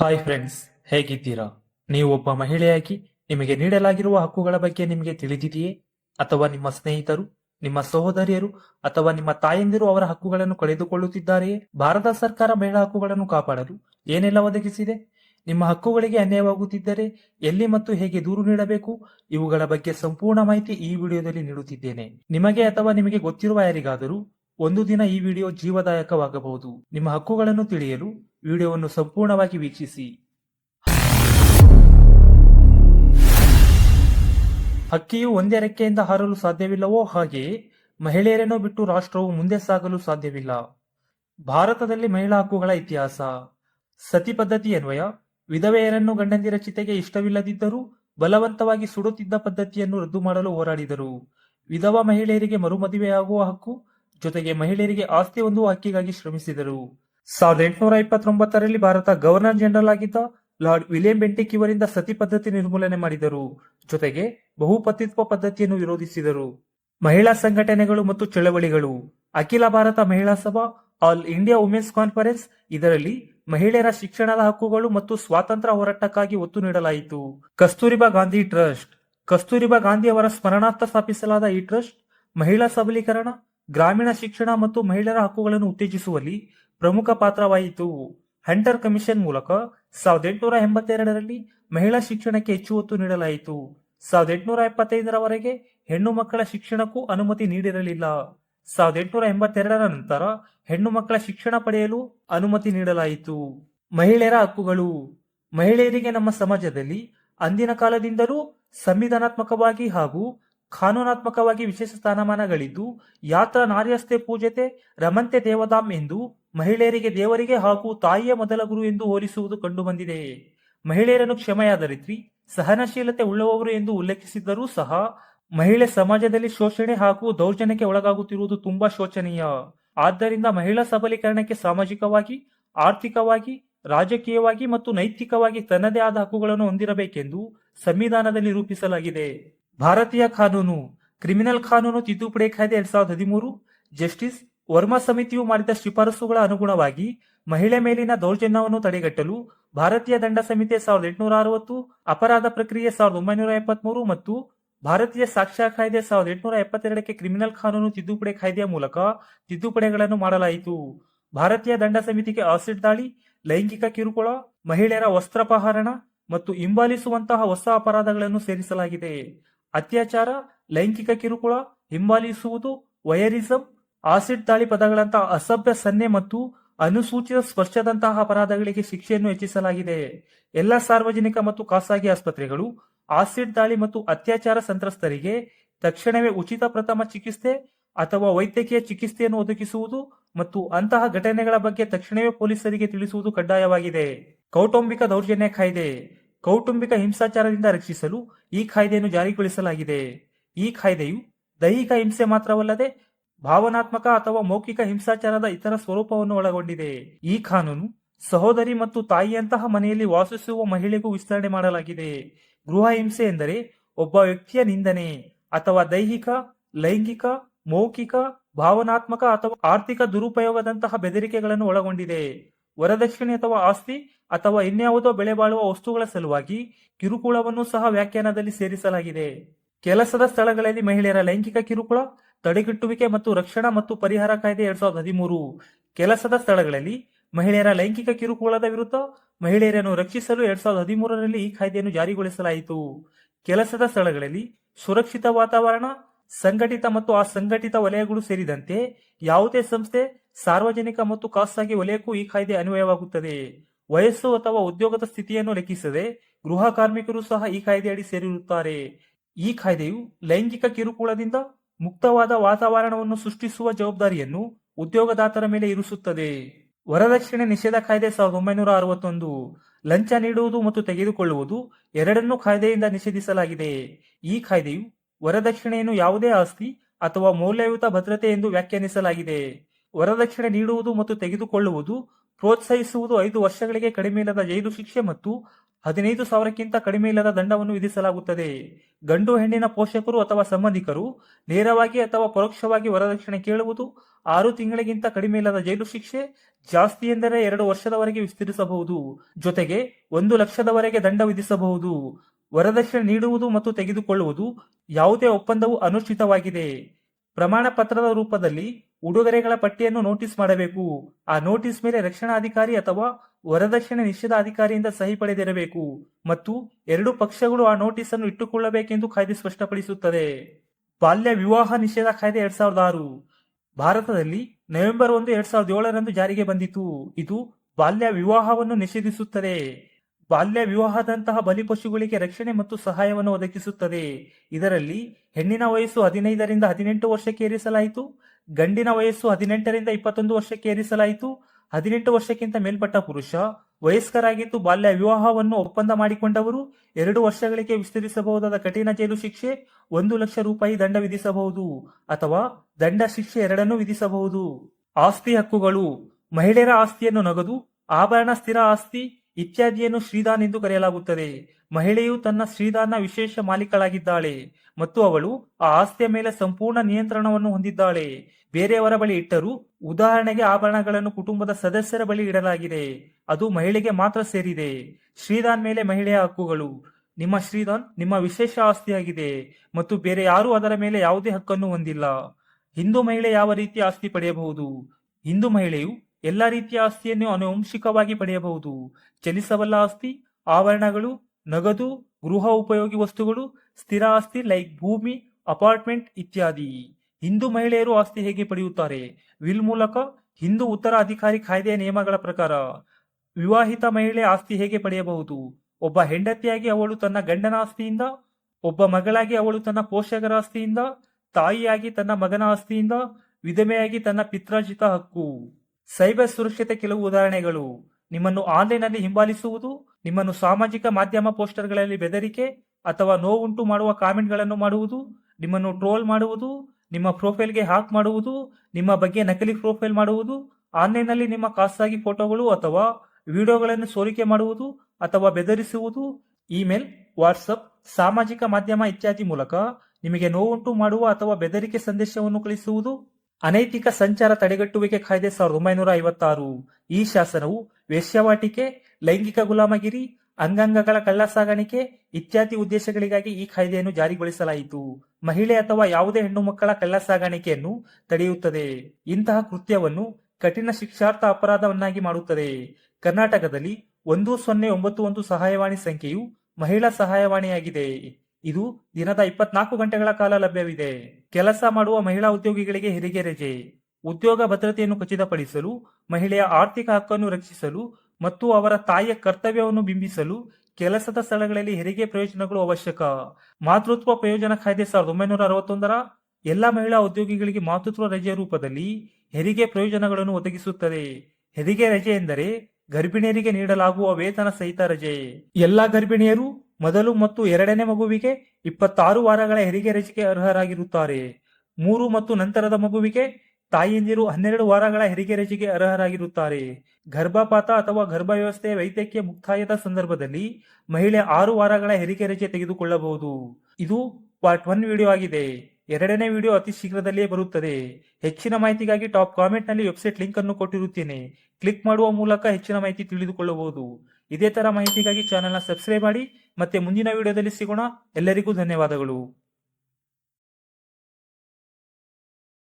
Hi friends ಹೇಗಿದ್ದೀರಾ? ನೀವು ಒಬ್ಬ ಮಹಿಳೆಯಾಗಿ ನಿಮಗೆ ನೀಡಲಾಗಿರುವ ಹಕ್ಕುಗಳ ಬಗ್ಗೆ ನಿಮಗೆ ತಿಳಿದಿದೆಯೇ? ಅಥವಾ ನಿಮ್ಮ ಸ್ನೇಹಿತರು, ನಿಮ್ಮ ಸಹೋದರಿಯರು, ಅಥವಾ ನಿಮ್ಮ ತಾಯಂದಿರು ಅವರ ಹಕ್ಕುಗಳನ್ನು ಕಳೆದುಕೊಳ್ಳುತ್ತಿದ್ದಾರೆಯೇ? ಭಾರತ ಸರ್ಕಾರ ಮಹಿಳಾ ಹಕ್ಕುಗಳನ್ನು ಕಾಪಾಡಲು ಏನೆಲ್ಲ ಒದಗಿಸಿದೆ? ನಿಮ್ಮ ಹಕ್ಕುಗಳಿಗೆ ಅನ್ಯಾಯವಾಗುತ್ತಿದ್ದರೆ ಎಲ್ಲಿ ಮತ್ತು ಹೇಗೆ ದೂರು ನೀಡಬೇಕು? ಇವುಗಳ ಬಗ್ಗೆ ಸಂಪೂರ್ಣ ಮಾಹಿತಿ ಈ ವಿಡಿಯೋದಲ್ಲಿ ನೀಡುತ್ತಿದ್ದೇನೆ. ನಿಮಗೆ ಅಥವಾ ನಿಮಗೆ ಗೊತ್ತಿರುವ ಯಾರಿಗಾದರೂ ಒಂದು ದಿನ ಈ ವಿಡಿಯೋ ಜೀವದಾಯಕವಾಗಬಹುದು. ನಿಮ್ಮ ಹಕ್ಕುಗಳನ್ನು ತಿಳಿಯಲು ವಿಡಿಯೋವನ್ನು ಸಂಪೂರ್ಣವಾಗಿ ವೀಕ್ಷಿಸಿ. ಹಕ್ಕಿಯು ಒಂದೇ ರೆಕ್ಕೆಯಿಂದ ಹಾರಲು ಸಾಧ್ಯವಿಲ್ಲವೋ ಹಾಗೆ ಮಹಿಳೆಯರನ್ನು ಬಿಟ್ಟು ರಾಷ್ಟ್ರವು ಮುಂದೆ ಸಾಗಲು ಸಾಧ್ಯವಿಲ್ಲ. ಭಾರತದಲ್ಲಿ ಮಹಿಳಾ ಹಕ್ಕುಗಳ ಇತಿಹಾಸ. ಸತಿ ಪದ್ಧತಿ ಅನ್ವಯ. ವಿಧವೆಯರನ್ನು ಗಂಡಂದಿರ ಚಿತೆಗೆ ಇಷ್ಟವಿಲ್ಲದಿದ್ದರೂ ಬಲವಂತವಾಗಿ ಸುಡುತ್ತಿದ್ದ ಪದ್ಧತಿಯನ್ನು ರದ್ದು ಮಾಡಲು ಹೋರಾಡಿದರು. ವಿಧವಾ ಮಹಿಳೆಯರಿಗೆ ಮರುಮದುವೆಯಾಗುವ ಹಕ್ಕು ಜೊತೆಗೆ ಮಹಿಳೆಯರಿಗೆ ಆಸ್ತಿ ಒಂದು ಹಕ್ಕಿಗಾಗಿ ಶ್ರಮಿಸಿದರು. ಸಾವಿರದ ಎಂಟುನೂರ ಇಪ್ಪತ್ತೊಂಬತ್ತರಲ್ಲಿ ಭಾರತ ಗವರ್ನರ್ ಜನರಲ್ ಆಗಿದ್ದ ಲಾರ್ಡ್ ವಿಲಿಯಂ ಬೆಂಟಿಕ್ ಇವರಿಂದ ಸತಿ ಪದ್ಧತಿ ನಿರ್ಮೂಲನೆ ಮಾಡಿದರು. ಜೊತೆಗೆ ಬಹುಪತಿತ್ವ ಪದ್ಧತಿಯನ್ನು ವಿರೋಧಿಸಿದರು. ಮಹಿಳಾ ಸಂಘಟನೆಗಳು ಮತ್ತು ಚಳವಳಿಗಳು. Akhila Bharata Mahila Sabha, all India women's conference, ಇದರಲ್ಲಿ ಮಹಿಳೆಯರ ಶಿಕ್ಷಣದ ಹಕ್ಕುಗಳು ಮತ್ತು ಸ್ವಾತಂತ್ರ್ಯ ಹೋರಾಟಕ್ಕಾಗಿ ಒತ್ತು ನೀಡಲಾಯಿತು. ಕಸ್ತೂರಿಬಾ ಗಾಂಧಿ ಟ್ರಸ್ಟ್. ಕಸ್ತೂರಿಬಾ ಗಾಂಧಿ ಅವರ ಸ್ಮರಣಾರ್ಥ ಸ್ಥಾಪಿಸಲಾದ ಈ ಟ್ರಸ್ಟ್ ಮಹಿಳಾ ಸಬಲೀಕರಣ ಗ್ರಾಮೀಣ ಶಿಕ್ಷಣ ಮತ್ತು ಮಹಿಳೆಯರ ಹಕ್ಕುಗಳನ್ನು ಉತ್ತೇಜಿಸುವಲ್ಲಿ ಪ್ರಮುಖ ಪಾತ್ರವಾಯಿತು. ಹಂಟರ್ ಕಮಿಷನ್ ಮೂಲಕ ಸಾವಿರದ ಎಂಟುನೂರ ಎಂಬತ್ತೆರಡರಲ್ಲಿ ಮಹಿಳಾ ಶಿಕ್ಷಣಕ್ಕೆ ಹೆಚ್ಚು ಒತ್ತು ನೀಡಲಾಯಿತು. ಸಾವಿರದ ಎಂಟುನೂರ ಎಪ್ಪತ್ತೈದರವರೆಗೆ ಹೆಣ್ಣು ಮಕ್ಕಳ ಶಿಕ್ಷಣಕ್ಕೂ ಅನುಮತಿ ನೀಡಿರಲಿಲ್ಲ. ಸಾವಿರದ ಎಂಟುನೂರ ಎಂಬತ್ತೆರಡರ ನಂತರ ಹೆಣ್ಣು ಮಕ್ಕಳ ಶಿಕ್ಷಣ ಪಡೆಯಲು ಅನುಮತಿ ನೀಡಲಾಯಿತು. ಮಹಿಳೆಯರ ಹಕ್ಕುಗಳು. ಮಹಿಳೆಯರಿಗೆ ನಮ್ಮ ಸಮಾಜದಲ್ಲಿ ಅಂದಿನ ಕಾಲದಿಂದಲೂ ಸಂವಿಧಾನಾತ್ಮಕವಾಗಿ ಹಾಗೂ ಕಾನೂನಾತ್ಮಕವಾಗಿ ವಿಶೇಷ ಸ್ಥಾನಮಾನಗಳಿದ್ದು, ಯಾತ್ರ ನಾರ್ಯಸ್ತೆ ಪೂಜತೆ, ರಮಂತೆ ದೇವದಾಂ ಎಂದು ಮಹಿಳೆಯರಿಗೆ ದೇವರಿಗೆ ಹಾಗೂ ತಾಯಿಯ ಮೊದಲ ಗುರು ಎಂದು ಹೋಲಿಸುವುದು ಕಂಡುಬಂದಿದೆ. ಮಹಿಳೆಯರನ್ನು ಕ್ಷಮೆಯಾದರಿತ್ರಿ ಸಹನಶೀಲತೆ ಉಳ್ಳವರು ಎಂದು ಉಲ್ಲೇಖಿಸಿದ್ದರೂ ಸಹ, ಮಹಿಳೆ ಸಮಾಜದಲ್ಲಿ ಶೋಷಣೆ ಹಾಗೂ ದೌರ್ಜನ್ಯಕ್ಕೆ ಒಳಗಾಗುತ್ತಿರುವುದು ತುಂಬಾ ಶೋಚನೀಯ. ಆದ್ದರಿಂದ ಮಹಿಳಾ ಸಬಲೀಕರಣಕ್ಕೆ ಸಾಮಾಜಿಕವಾಗಿ, ಆರ್ಥಿಕವಾಗಿ, ರಾಜಕೀಯವಾಗಿ ಮತ್ತು ನೈತಿಕವಾಗಿ ತನ್ನದೇ ಆದ ಹಕ್ಕುಗಳನ್ನು ಹೊಂದಿರಬೇಕೆಂದು ಸಂವಿಧಾನದಲ್ಲಿ ರೂಪಿಸಲಾಗಿದೆ. ಭಾರತೀಯ ಕಾನೂನು, ಕ್ರಿಮಿನಲ್ ಕಾನೂನು, ತಿದ್ದುಪಡಿ ಕಾಯ್ದೆ ಎರಡ್ ಸಾವಿರದ ಹದಿಮೂರು, ಜಸ್ಟಿಸ್ ವರ್ಮಾ ಸಮಿತಿಯು ಮಾಡಿದ ಶಿಫಾರಸುಗಳ ಅನುಗುಣವಾಗಿ ಮಹಿಳೆ ಮೇಲಿನ ದೌರ್ಜನ್ಯವನ್ನು ತಡೆಗಟ್ಟಲು ಭಾರತೀಯ ದಂಡ ಸಮಿತಿ ಸಾವಿರದ ಎಂಟುನೂರ ಅರವತ್ತು, ಅಪರಾಧ ಪ್ರಕ್ರಿಯೆ ಸಾವಿರದ ಒಂಬೈನೂರ ಎಪ್ಪತ್ಮೂರು ಮತ್ತು ಭಾರತೀಯ ಸಾಕ್ಷ್ಯ ಕಾಯ್ದೆ ಸಾವಿರದ ಎಂಟುನೂರ ಎಪ್ಪತ್ತೆರಡಕ್ಕೆ ಕ್ರಿಮಿನಲ್ ಕಾನೂನು ತಿದ್ದುಪಡಿ ಕಾಯ್ದೆಯ ಮೂಲಕ ತಿದ್ದುಪಡಿಗಳನ್ನು ಮಾಡಲಾಯಿತು. ಭಾರತೀಯ ದಂಡ ಸಮಿತಿಗೆ ಆಸಿಡ್ ದಾಳಿ, ಲೈಂಗಿಕ ಕಿರುಕುಳ, ಮಹಿಳೆಯರ ವಸ್ತ್ರಪಹರಣ ಮತ್ತು ಹಿಂಬಾಲಿಸುವಂತಹ ಹೊಸ ಅಪರಾಧಗಳನ್ನು ಸೇರಿಸಲಾಗಿದೆ. ಅತ್ಯಾಚಾರ, ಲೈಂಗಿಕ ಕಿರುಕುಳ, ಹಿಂಬಾಲಿಸುವುದು, ವಯರಿಸಂ, ಆಸಿಡ್ ದಾಳಿ ಪದಗಳಂತಹ ಅಸಭ್ಯ ಸನ್ನೆ ಮತ್ತು ಅನುಸೂಚಿತ ಸ್ಪರ್ಶದಂತಹ ಅಪರಾಧಗಳಿಗೆ ಶಿಕ್ಷೆಯನ್ನು ಹೆಚ್ಚಿಸಲಾಗಿದೆ. ಎಲ್ಲ ಸಾರ್ವಜನಿಕ ಮತ್ತು ಖಾಸಗಿ ಆಸ್ಪತ್ರೆಗಳು ಆಸಿಡ್ ದಾಳಿ ಮತ್ತು ಅತ್ಯಾಚಾರ ಸಂತ್ರಸ್ತರಿಗೆ ತಕ್ಷಣವೇ ಉಚಿತ ಪ್ರಥಮ ಚಿಕಿತ್ಸೆ ಅಥವಾ ವೈದ್ಯಕೀಯ ಚಿಕಿತ್ಸೆಯನ್ನು ಒದಗಿಸುವುದು ಮತ್ತು ಅಂತಹ ಘಟನೆಗಳ ಬಗ್ಗೆ ತಕ್ಷಣವೇ ಪೊಲೀಸರಿಗೆ ತಿಳಿಸುವುದು ಕಡ್ಡಾಯವಾಗಿದೆ. ಕೌಟುಂಬಿಕ ದೌರ್ಜನ್ಯ ಕಾಯ್ದೆ. ಕೌಟುಂಬಿಕ ಹಿಂಸಾಚಾರದಿಂದ ರಕ್ಷಿಸಲು ಈ ಕಾಯ್ದೆಯನ್ನು ಜಾರಿಗೊಳಿಸಲಾಗಿದೆ. ಈ ಕಾಯ್ದೆಯು ದೈಹಿಕ ಹಿಂಸೆ ಮಾತ್ರವಲ್ಲದೆ ಭಾವನಾತ್ಮಕ ಅಥವಾ ಮೌಖಿಕ ಹಿಂಸಾಚಾರದ ಇತರ ಸ್ವರೂಪವನ್ನು ಒಳಗೊಂಡಿದೆ. ಈ ಕಾನೂನು ಸಹೋದರಿ ಮತ್ತು ತಾಯಿಯಂತಹ ಮನೆಯಲ್ಲಿ ವಾಸಿಸುವ ಮಹಿಳೆಗೂ ವಿಸ್ತರಣೆ ಮಾಡಲಾಗಿದೆ. ಗೃಹ ಹಿಂಸೆ ಎಂದರೆ ಒಬ್ಬ ವ್ಯಕ್ತಿಯ ನಿಂದನೆ ಅಥವಾ ದೈಹಿಕ, ಲೈಂಗಿಕ, ಮೌಖಿಕ, ಭಾವನಾತ್ಮಕ ಅಥವಾ ಆರ್ಥಿಕ ದುರುಪಯೋಗದಂತಹ ಬೆದರಿಕೆಗಳನ್ನು ಒಳಗೊಂಡಿದೆ. ವರದಕ್ಷಿಣೆ ಅಥವಾ ಆಸ್ತಿ ಅಥವಾ ಇನ್ಯಾವುದೋ ಬೆಲೆ ಬಾಳುವ ವಸ್ತುಗಳ ಸಲುವಾಗಿ ಕಿರುಕುಳವನ್ನು ಸಹ ವ್ಯಾಖ್ಯಾನದಲ್ಲಿ ಸೇರಿಸಲಾಗಿದೆ. ಕೆಲಸದ ಸ್ಥಳಗಳಲ್ಲಿ ಮಹಿಳೆಯರ ಲೈಂಗಿಕ ಕಿರುಕುಳ, ತಡೆಗಟ್ಟುವಿಕೆ ಮತ್ತು ರಕ್ಷಣಾ ಮತ್ತು ಪರಿಹಾರ ಕಾಯ್ದೆ ಎರಡ್ ಸಾವಿರದ ಹದಿಮೂರು. ಕೆಲಸದ ಸ್ಥಳಗಳಲ್ಲಿ ಮಹಿಳೆಯರ ಲೈಂಗಿಕ ಕಿರುಕುಳದ ವಿರುದ್ಧ ಮಹಿಳೆಯರನ್ನು ರಕ್ಷಿಸಲು ಎರಡ್ ಸಾವಿರದ ಹದಿಮೂರರಲ್ಲಿ ಈ ಕಾಯ್ದೆಯನ್ನು ಜಾರಿಗೊಳಿಸಲಾಯಿತು. ಕೆಲಸದ ಸ್ಥಳಗಳಲ್ಲಿ ಸುರಕ್ಷಿತ ವಾತಾವರಣ, ಸಂಘಟಿತ ಮತ್ತು ಅಸಂಘಟಿತ ವಲಯಗಳು ಸೇರಿದಂತೆ ಯಾವುದೇ ಸಂಸ್ಥೆ ಸಾರ್ವಜನಿಕ ಮತ್ತು ಖಾಸಗಿ ವಲಯಕ್ಕೂ ಈ ಕಾಯ್ದೆ ಅನ್ವಯವಾಗುತ್ತದೆ. ವಯಸ್ಸು ಅಥವಾ ಉದ್ಯೋಗದ ಸ್ಥಿತಿಯನ್ನು ಲೆಕ್ಕಿಸದೆ ಗೃಹ ಕಾರ್ಮಿಕರು ಸಹ ಈ ಕಾಯ್ದೆಯಡಿ ಸೇರಿರುತ್ತಾರೆ. ಈ ಕಾಯ್ದೆಯು ಲೈಂಗಿಕ ಕಿರುಕುಳದಿಂದ ಮುಕ್ತವಾದ ವಾತಾವರಣವನ್ನು ಸೃಷ್ಟಿಸುವ ಜವಾಬ್ದಾರಿಯನ್ನು ಉದ್ಯೋಗದಾತರ ಮೇಲೆ ಇರಿಸುತ್ತದೆ. ವರದಕ್ಷಿಣೆ ನಿಷೇಧ ಕಾಯ್ದೆ ಸಾವಿರದ ಒಂಬೈನೂರ ಅರವತ್ತೊಂದು. ಲಂಚ ನೀಡುವುದು ಮತ್ತು ತೆಗೆದುಕೊಳ್ಳುವುದು ಎರಡನ್ನೂ ಕಾಯ್ದೆಯಿಂದ ನಿಷೇಧಿಸಲಾಗಿದೆ. ಈ ಕಾಯ್ದೆಯು ವರದಕ್ಷಿಣೆಯನ್ನು ಯಾವುದೇ ಆಸ್ತಿ ಅಥವಾ ಮೌಲ್ಯಯುತ ಭದ್ರತೆ ಎಂದು ವ್ಯಾಖ್ಯಾನಿಸಲಾಗಿದೆ. ವರದಕ್ಷಿಣೆ ನೀಡುವುದು ಮತ್ತು ತೆಗೆದುಕೊಳ್ಳುವುದು, ಪ್ರೋತ್ಸಾಹಿಸುವುದು ಐದು ವರ್ಷಗಳಿಗೆ ಕಡಿಮೆಯಿಲ್ಲದ ಜೈಲು ಶಿಕ್ಷೆ ಮತ್ತು ಹದಿನೈದು ಸಾವಿರಕ್ಕಿಂತ ಕಡಿಮೆ ಇಲ್ಲದ ದಂಡವನ್ನು ವಿಧಿಸಲಾಗುತ್ತದೆ. ಗಂಡು ಹೆಣ್ಣಿನ ಪೋಷಕರು ಅಥವಾ ಸಂಬಂಧಿಕರು ನೇರವಾಗಿ ಅಥವಾ ಪರೋಕ್ಷವಾಗಿ ವರದಕ್ಷಿಣೆ ಕೇಳುವುದು, ಆರು ತಿಂಗಳಿಗಿಂತ ಕಡಿಮೆ ಇಲ್ಲದ ಜೈಲು ಶಿಕ್ಷೆ ಜಾಸ್ತಿ ಎಂದರೆ ಎರಡು ವರ್ಷದವರೆಗೆ ವಿಸ್ತರಿಸಬಹುದು. ಜೊತೆಗೆ ಒಂದು ಲಕ್ಷದವರೆಗೆ ದಂಡ ವಿಧಿಸಬಹುದು. ವರದಕ್ಷಿಣೆ ನೀಡುವುದು ಮತ್ತು ತೆಗೆದುಕೊಳ್ಳುವುದು ಯಾವುದೇ ಒಪ್ಪಂದವು ಅನುಷ್ಠಿತವಾಗಿದೆ. ಪ್ರಮಾಣ ಪತ್ರದ ರೂಪದಲ್ಲಿ ಉಡುಗೊರೆಗಳ ಪಟ್ಟಿಯನ್ನು ನೋಟಿಸ್ ಮಾಡಬೇಕು. ಆ ನೋಟಿಸ್ ಮೇಲೆ ರಕ್ಷಣಾಧಿಕಾರಿ ಅಥವಾ ವರದಕ್ಷಿಣೆ ನಿಷೇಧ ಅಧಿಕಾರಿಯಿಂದ ಸಹಿ ಪಡೆದಿರಬೇಕು ಮತ್ತು ಎರಡು ಪಕ್ಷಗಳು ಆ ನೋಟಿಸ್ ಅನ್ನು ಇಟ್ಟುಕೊಳ್ಳಬೇಕೆಂದು ಕಾಯ್ದೆ ಸ್ಪಷ್ಟಪಡಿಸುತ್ತದೆ. ಬಾಲ್ಯ ವಿವಾಹ ನಿಷೇಧ ಕಾಯ್ದೆ ಎರಡ್ ಸಾವಿರದ ಆರು. ಭಾರತದಲ್ಲಿ ನವೆಂಬರ್ ಒಂದು ಎರಡ್ ಸಾವಿರದ ಏಳರಂದು ಜಾರಿಗೆ ಬಂದಿತು. ಇದು ಬಾಲ್ಯ ವಿವಾಹವನ್ನು ನಿಷೇಧಿಸುತ್ತದೆ. ಬಾಲ್ಯ ವಿವಾಹದಂತಹ ಬಲಿಪಶುಗಳಿಗೆ ರಕ್ಷಣೆ ಮತ್ತು ಸಹಾಯವನ್ನು ಒದಗಿಸುತ್ತದೆ. ಇದರಲ್ಲಿ ಹೆಣ್ಣಿನ ವಯಸ್ಸು ಹದಿನೈದರಿಂದ ಹದಿನೆಂಟು ವರ್ಷಕ್ಕೆ ಏರಿಸಲಾಯಿತು. ಗಂಡಿನ ವಯಸ್ಸು ಹದಿನೆಂಟರಿಂದ ಇಪ್ಪತ್ತೊಂದು ವರ್ಷಕ್ಕೆ ಏರಿಸಲಾಯಿತು. ಹದಿನೆಂಟು ವರ್ಷಕ್ಕಿಂತ ಮೇಲ್ಪಟ್ಟ ಪುರುಷ, ವಯಸ್ಕರಾಗಿದ್ದು ಬಾಲ್ಯ ವಿವಾಹವನ್ನು ಒಪ್ಪಂದ ಮಾಡಿಕೊಂಡವರು. ಎರಡು ವರ್ಷಗಳಿಗೆ ವಿಸ್ತರಿಸಬಹುದಾದ ಕಠಿಣ ಜೈಲು ಶಿಕ್ಷೆ, ಒಂದು ಲಕ್ಷ ರೂಪಾಯಿ ದಂಡ ವಿಧಿಸಬಹುದು ಅಥವಾ ದಂಡ ಶಿಕ್ಷೆ ಎರಡನ್ನು ವಿಧಿಸಬಹುದು. ಆಸ್ತಿ ಹಕ್ಕುಗಳು. ಮಹಿಳೆಯರ ಆಸ್ತಿಯನ್ನು ನಗದು, ಆಭರಣ ಸ್ಥಿರ ಆಸ್ತಿ ಇತ್ಯಾದಿಯನ್ನು ಶ್ರೀದಾನ್ ಎಂದು ಕರೆಯಲಾಗುತ್ತದೆ. ಮಹಿಳೆಯು ತನ್ನ ಶ್ರೀದಾನ್ನ ವಿಶೇಷ ಮಾಲೀಕಳಾಗಿದ್ದಾಳೆ ಮತ್ತು ಅವಳು ಆ ಆಸ್ತಿಯ ಮೇಲೆ ಸಂಪೂರ್ಣ ನಿಯಂತ್ರಣವನ್ನು ಹೊಂದಿದ್ದಾಳೆ. ಬೇರೆಯವರ ಬಳಿ ಇಟ್ಟರೂ ಉದಾಹರಣೆಗೆ ಆಭರಣಗಳನ್ನು ಕುಟುಂಬದ ಸದಸ್ಯರ ಬಳಿ ಇಡಲಾಗಿದೆ. ಅದು ಮಹಿಳೆಗೆ ಮಾತ್ರ ಸೇರಿದೆ. ಶ್ರೀದಾನ್ ಮೇಲೆ ಮಹಿಳೆಯ ಹಕ್ಕುಗಳು. ನಿಮ್ಮ ಶ್ರೀದಾನ್ ನಿಮ್ಮ ವಿಶೇಷ ಆಸ್ತಿಯಾಗಿದೆ ಮತ್ತು ಬೇರೆ ಯಾರೂ ಅದರ ಮೇಲೆ ಯಾವುದೇ ಹಕ್ಕನ್ನು ಹೊಂದಿಲ್ಲ. ಹಿಂದೂ ಮಹಿಳೆ ಯಾವ ರೀತಿ ಆಸ್ತಿ ಪಡೆಯಬಹುದು? ಹಿಂದೂ ಮಹಿಳೆಯು ಎಲ್ಲ ರೀತಿಯ ಆಸ್ತಿಯನ್ನು ಅನುವಂಶಿಕವಾಗಿ ಪಡೆಯಬಹುದು. ಚಲಿಸಬಲ್ಲ ಆಸ್ತಿ, ಆವರಣಗಳು, ನಗದು, ಗೃಹ ಉಪಯೋಗಿ ವಸ್ತುಗಳು, ಸ್ಥಿರ ಆಸ್ತಿ ಲೈಕ್ ಭೂಮಿ ಅಪಾರ್ಟ್ಮೆಂಟ್ ಇತ್ಯಾದಿ. ಹಿಂದೂ ಮಹಿಳೆಯರು ಆಸ್ತಿ ಹೇಗೆ ಪಡೆಯುತ್ತಾರೆ? ವಿಲ್ ಮೂಲಕ ಹಿಂದೂ ಉತ್ತರಾಧಿಕಾರಿ ಕಾಯ್ದೆಯ ನಿಯಮಗಳ ಪ್ರಕಾರ ವಿವಾಹಿತ ಮಹಿಳೆ ಆಸ್ತಿ ಹೇಗೆ ಪಡೆಯಬಹುದು? ಒಬ್ಬ ಹೆಂಡತಿಯಾಗಿ ಅವಳು ತನ್ನ ಗಂಡನ ಆಸ್ತಿಯಿಂದ, ಒಬ್ಬ ಮಗಳಾಗಿ ಅವಳು ತನ್ನ ಪೋಷಕರ ಆಸ್ತಿಯಿಂದ, ತಾಯಿಯಾಗಿ ತನ್ನ ಮಗನ ಆಸ್ತಿಯಿಂದ, ವಿಧವೆಯಾಗಿ ತನ್ನ ಪಿತ್ರಾರ್ಜಿತ ಹಕ್ಕು. ಸೈಬರ್ ಸುರಕ್ಷತೆ ಕೆಲವು ಉದಾಹರಣೆಗಳು. ನಿಮ್ಮನ್ನು ಆನ್ಲೈನ್ನಲ್ಲಿ ಹಿಂಬಾಲಿಸುವುದು, ನಿಮ್ಮನ್ನು ಸಾಮಾಜಿಕ ಮಾಧ್ಯಮ ಪೋಸ್ಟರ್ಗಳಲ್ಲಿ ಬೆದರಿಕೆ ಅಥವಾ ನೋವುಂಟು ಮಾಡುವ ಕಾಮೆಂಟ್ಗಳನ್ನು ಮಾಡುವುದು, ನಿಮ್ಮನ್ನು ಟ್ರೋಲ್ ಮಾಡುವುದು, ನಿಮ್ಮ ಪ್ರೊಫೈಲ್ಗೆ ಹಾಕ್ ಮಾಡುವುದು, ನಿಮ್ಮ ಬಗ್ಗೆ ನಕಲಿ ಪ್ರೊಫೈಲ್ ಮಾಡುವುದು, ಆನ್ಲೈನ್ನಲ್ಲಿ ನಿಮ್ಮ ಖಾಸಗಿ ಫೋಟೋಗಳು ಅಥವಾ ವಿಡಿಯೋಗಳನ್ನು ಸೋರಿಕೆ ಮಾಡುವುದು ಅಥವಾ ಬೆದರಿಸುವುದು, ಇಮೇಲ್, ವಾಟ್ಸಪ್, ಸಾಮಾಜಿಕ ಮಾಧ್ಯಮ ಇತ್ಯಾದಿ ಮೂಲಕ ನಿಮಗೆ ನೋವುಂಟು ಮಾಡುವ ಅಥವಾ ಬೆದರಿಕೆ ಸಂದೇಶವನ್ನು ಕಳಿಸುವುದು ಅನೈತಿಕ ಸಂಚಾರ ತಡೆಗಟ್ಟುವಿಕೆ ಕಾಯ್ದೆ ಸಾವಿರದ ಒಂಬೈನೂರ ಐವತ್ತಾರು. ಈ ಶಾಸನವು ವೇಶ್ಯಾವಾಟಿಕೆ, ಲೈಂಗಿಕ ಗುಲಾಮಗಿರಿ, ಅಂಗಾಂಗಗಳ ಕಳ್ಳಸಾಗಾಣಿಕೆ ಇತ್ಯಾದಿ ಉದ್ದೇಶಗಳಿಗಾಗಿ ಈ ಕಾಯ್ದೆಯನ್ನು ಜಾರಿಗೊಳಿಸಲಾಯಿತು. ಮಹಿಳೆ ಅಥವಾ ಯಾವುದೇ ಹೆಣ್ಣು ಮಕ್ಕಳ ಕಳ್ಳಸಾಗಾಣಿಕೆಯನ್ನು ತಡೆಯುತ್ತದೆ. ಇಂತಹ ಕೃತ್ಯವನ್ನು ಕಠಿಣ ಶಿಕ್ಷಾರ್ಥ ಅಪರಾಧವನ್ನಾಗಿ ಮಾಡುತ್ತದೆ. ಕರ್ನಾಟಕದಲ್ಲಿ ಒಂದು ಸೊನ್ನೆ ಒಂಬತ್ತು ಒಂದು ಸಹಾಯವಾಣಿ ಸಂಖ್ಯೆಯು ಮಹಿಳಾ ಸಹಾಯವಾಣಿಯಾಗಿದೆ. ಇದು ದಿನದ ಇಪ್ಪತ್ನಾಲ್ಕು ಗಂಟೆಗಳ ಕಾಲ ಲಭ್ಯವಿದೆ. ಕೆಲಸ ಮಾಡುವ ಮಹಿಳಾ ಉದ್ಯೋಗಿಗಳಿಗೆ ಹೆರಿಗೆ ರಜೆ. ಉದ್ಯೋಗ ಭದ್ರತೆಯನ್ನು ಖಚಿತಪಡಿಸಲು, ಮಹಿಳೆಯ ಆರ್ಥಿಕ ಹಕ್ಕನ್ನು ರಕ್ಷಿಸಲು ಮತ್ತು ಅವರ ತಾಯಿಯ ಕರ್ತವ್ಯವನ್ನು ಬಿಂಬಿಸಲು ಕೆಲಸದ ಸ್ಥಳಗಳಲ್ಲಿ ಹೆರಿಗೆ ಪ್ರಯೋಜನಗಳು ಅವಶ್ಯಕ. ಮಾತೃತ್ವ ಪ್ರಯೋಜನ ಕಾಯ್ದೆ ಸಾವಿರದ ಒಂಬೈನೂರ ಅರವತ್ತೊಂದರ ಎಲ್ಲ ಮಹಿಳಾ ಉದ್ಯೋಗಿಗಳಿಗೆ ಮಾತೃತ್ವ ರಜೆಯ ರೂಪದಲ್ಲಿ ಹೆರಿಗೆ ಪ್ರಯೋಜನಗಳನ್ನು ಒದಗಿಸುತ್ತದೆ. ಹೆರಿಗೆ ರಜೆ ಎಂದರೆ ಗರ್ಭಿಣಿಯರಿಗೆ ನೀಡಲಾಗುವ ವೇತನ ಸಹಿತ ರಜೆ. ಎಲ್ಲಾ ಗರ್ಭಿಣಿಯರು ಮೊದಲು ಮತ್ತು ಎರಡನೇ ಮಗುವಿಗೆ ಇಪ್ಪತ್ತಾರು ವಾರಗಳ ಹೆರಿಗೆ ರಜೆಗೆ ಅರ್ಹರಾಗಿರುತ್ತಾರೆ. ಮೂರು ಮತ್ತು ನಂತರದ ಮಗುವಿಗೆ ತಾಯಿಯಂದಿರು ಹನ್ನೆರಡು ವಾರಗಳ ಹೆರಿಗೆ ರಜೆಗೆ ಅರ್ಹರಾಗಿರುತ್ತಾರೆ. ಗರ್ಭಪಾತ ಅಥವಾ ಗರ್ಭವ್ಯವಸ್ಥೆಯ ವೈದ್ಯಕೀಯ ಮುಕ್ತಾಯದ ಸಂದರ್ಭದಲ್ಲಿ ಮಹಿಳೆ ಆರು ವಾರಗಳ ಹೆರಿಗೆ ರಜೆ ತೆಗೆದುಕೊಳ್ಳಬಹುದು. ಇದು ಪಾರ್ಟ್ ಒನ್ ವಿಡಿಯೋ ಆಗಿದೆ. ಎರಡನೇ ವಿಡಿಯೋ ಅತಿ ಶೀಘ್ರದಲ್ಲಿಯೇ ಬರುತ್ತದೆ. ಹೆಚ್ಚಿನ ಮಾಹಿತಿಗಾಗಿ ಟಾಪ್ ಕಾಮೆಂಟ್ನಲ್ಲಿ ವೆಬ್ಸೈಟ್ ಲಿಂಕ್ ಅನ್ನು ಕೊಟ್ಟಿರುತ್ತೇನೆ. ಕ್ಲಿಕ್ ಮಾಡುವ ಮೂಲಕ ಹೆಚ್ಚಿನ ಮಾಹಿತಿ ತಿಳಿದುಕೊಳ್ಳಬಹುದು. ಇದೇ ತರ ಮಾಹಿತಿಗಾಗಿ ಚಾನೆಲ್ನ ಸಬ್ಸ್ಕ್ರೈಬ್ ಮಾಡಿ ಮತ್ತೆ ಮುಂದಿನ ವಿಡಿಯೋದಲ್ಲಿ ಸಿಗೋಣ. ಎಲ್ಲರಿಗೂ ಧನ್ಯವಾದಗಳು.